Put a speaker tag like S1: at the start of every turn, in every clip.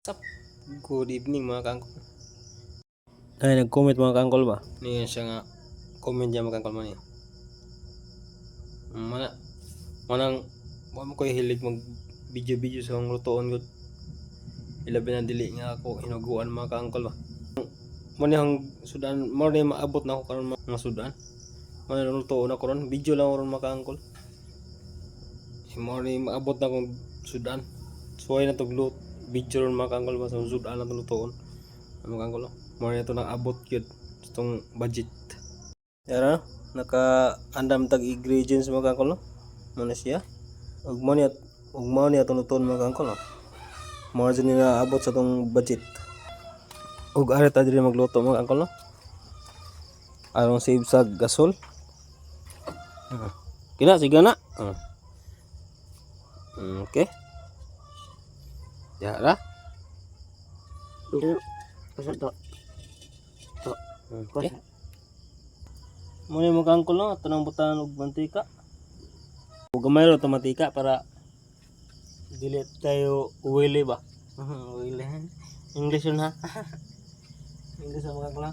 S1: What's up? Good evening mga kangkol.
S2: Ay, nag-comment mga kangkol ba?
S1: Niyan siya nga comment niya mga kangkol man niya. Mana manang mo mo koy hilig mag video-video sa mga lutoon gud. Ilabi na dili nga ako hinuguan mga kangkol ba. Mo ni ang sudan mo ni maabot na ako karon mga sudan. Mo ni lutoon ako ron, video lang ako ron mga kangkol. Mo ni maabot na akong sudan. Suway na tog lut video ron mga kangkol ba sa sudan na tong lutoon. Mga kangkol. Mo ni ito nang abot gyud itong budget.
S2: Yara, naka-andam tag ingredients mga kangkol no? Muna siya. Ug mo niya, ug mo niya tunuton mga kangkol no? Mo na nila abot sa tong budget. Ug ari ta diri magluto mga kangkol no? Arong save sa gasol. Ah. Kina sige na. Ah. Okay. Yara.
S3: Pasal to.
S2: Okay. Muna mo kangkol no, ato nang butahan og mantika. Ug gamay ra to mantika para dili tayo uwili ba? uwili. English yun ha. English ang mga kangkol.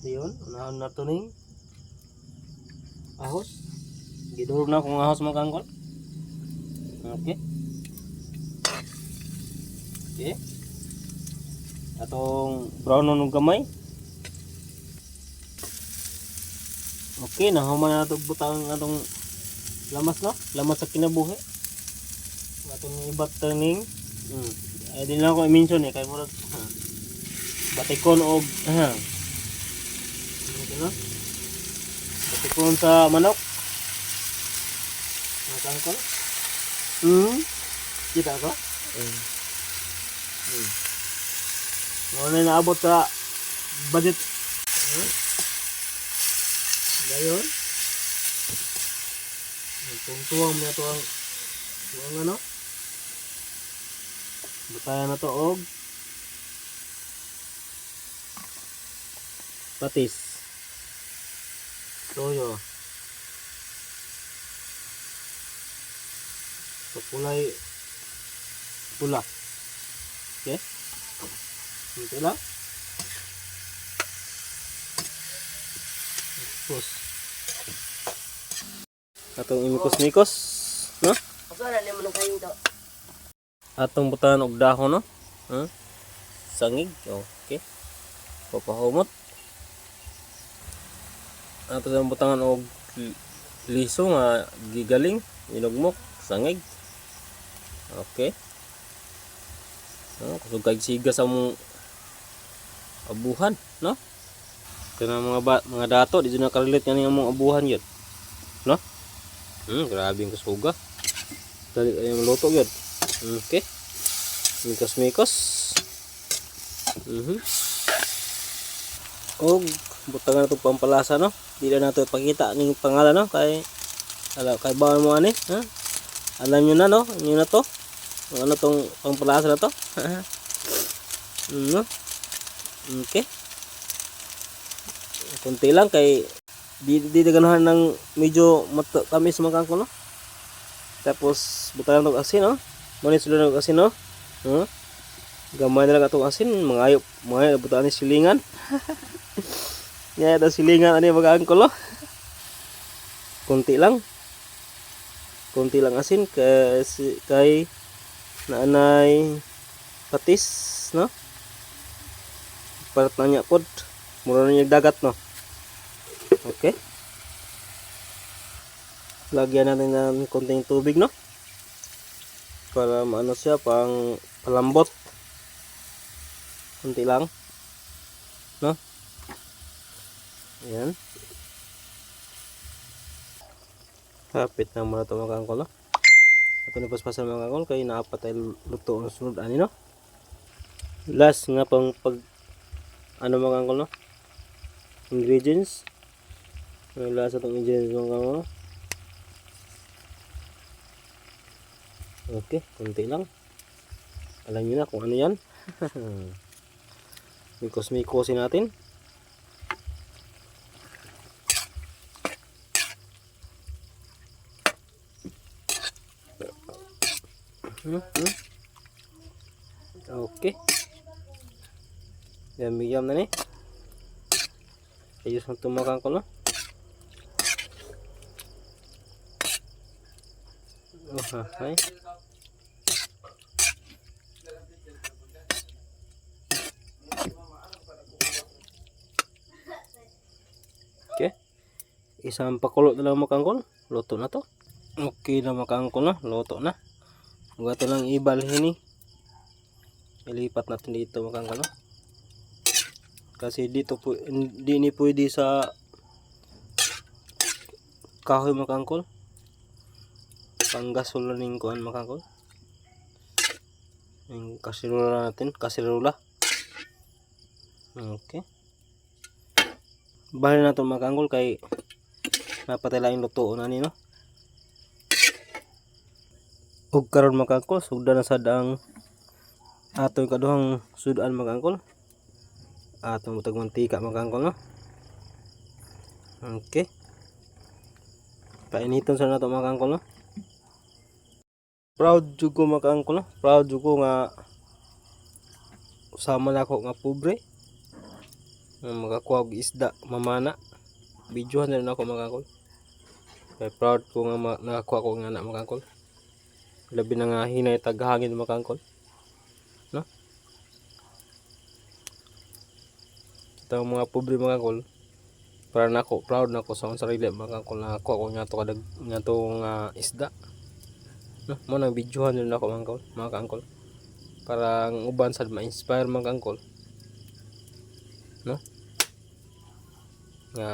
S2: Diyon, unahon na to ning ahos. Gidurog na akong ahos mga kangkol. Okay. Okay. Atong brown ng gamay. Okay, nahuman na ito butang atong lamas no? Lamas sa kinabuhi. Atong ibat turning. Hmm. Ay din lang ako i-mention eh kay murag. Batikon ha. Ano no? Batikon sa manok. Nakang ko. Hmm. Kita ko? Hmm. Hmm. Ano na naabot sa budget. Hmm. Gayon. Kung tuwang na to ang tuwang ano. Batayan na to og patis. Toyo. So kulay pula. Okay? Ito lang. Tapos atong imikos-mikos, no? Atong butahan og dahon, no? Huh? Sangig, okay. Papahumot. Ato sa butangan og li- liso nga gigaling, inugmok, sangig. Okay. No, kusog kay siga sa mong abuhan, no? Kana mga ba, mga dato di na karelate nga mong abuhan yun. No? Hmm, grabe yung kasuga. Dali kayo maluto yun. Okay. Mikos-mikos. Mhm. Og butangan na itong pampalasa no. Di na nato ipakita ning pangalan no kay ala kay bawal mo ani, ha? Alam niyo na no, niyo na to. Ano tong pampalasa na to. no? Okay. Kunti lang kay di di ng medyo mata, tamis mga kangko no. Tapos butahan ng asin no. Muna sila ng asin no. Huh? Gamay na lang atong asin, mga ayop, mga ayop butahan ni silingan. Nya da silingan ani mga kangko no. Kunti lang. Kunti lang asin kay kay naanay patis no. Parat na niya pod. Mura na niya dagat no. Okay. Lagyan natin ng konting tubig, no? Para maano siya, pang palambot. Kunti lang. No? Ayan. Kapit na muna ito mga kangkol, no? Ito na paspasan mga kangkol, kaya naapat tayo luto ang sunod, ani, no? Last nga pang pag, ano mga kangkol, no? Ingredients. May lasa itong ingredients mga kangkol, no? Okay, konti lang. Alam niyo na kung ano yan. Mikos-mikosin natin. Hmm, hmm. Okay. Yan, bigyan na ni. Ayos ang tumakang ko, no? Oh, ha, hay. Okay. Isang pakulo na lang makangkol. Luto na to. Okay na makangkol na. Luto na. Huwag ito lang ibalhin eh. Ilipat natin dito makangkol no? Kasi dito po hindi ni pwede sa kahoy makangkol. Panggasolaning kuan makangkol. Yung kasirola natin, kasirola. Okay. Bahal na ito makangkol kay napatay lang yung lutoon na ni no. Ug karon makangkol sugda na sad ang ato kaduhang sudan makangkol. Atong butag mantika makangkol no? Okay. Painiton sa nato makangkol no? Proud jud ko no? Proud jud nga usama na ako nga pobre. Nga makakuha og isda mamana. Videohan na ako makangkol. Kay proud ko nga nakakuha ko nga anak makangkol labi na nga hinay taghangin makangkol no? Kita mga pobre mga kol para nako proud nako sa akong sarili mga kol na ako ako nga to kadag nga to nga isda. No? Mo nang videohan din ako mga mga kangkol. Para ang uban sad ma-inspire mga kangkol. No? Nga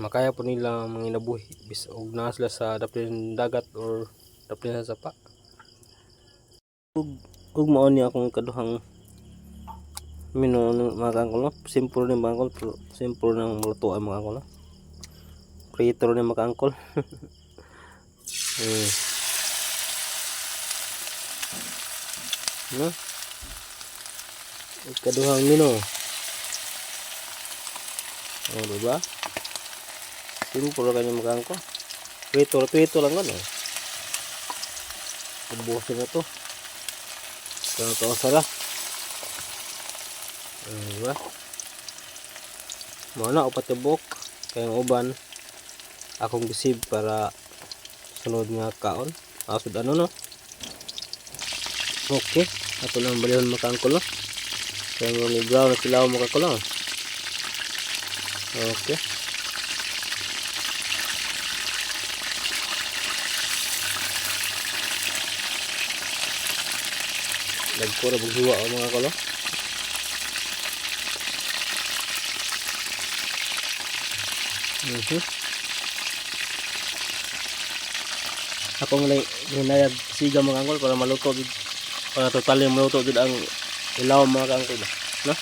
S2: makaya po nila mga inabuhi. Bis og na sila sa daplin dagat or daplin sa sapa ug ug mao ni akong kaduhang mino mga kangkol simple ni mga kangkol pero simple nang lutuan mga kangkol creator ni mga kangkol. Hmm. no? Ikaduhang mino. Oh diba? Simple yung mga kangkol. Creator creator lang ano ubusin na to Kaya ito ang sarap. Ano ba? Mo na upat ka buhok. Kaya ang uban akong bisib para sunod nga kaon. Asod ano no? Okay. Ato lang balihon makangkulo. Kaya ni brown na silaw makakulo. Okay. Nagkura maghiwa ang mga kulo. Mhm. Ako nga hinayag siga mga angkol para maluto gid para totally maluto gid ang ilaw mga angkol. No?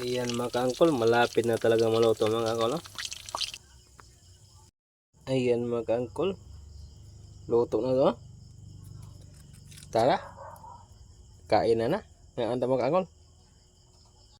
S2: Ayan mga angkol malapit na talaga maluto mga angkol no Ayan mga angkol. Luto na to Tara kain na na. Ang anda mga angkol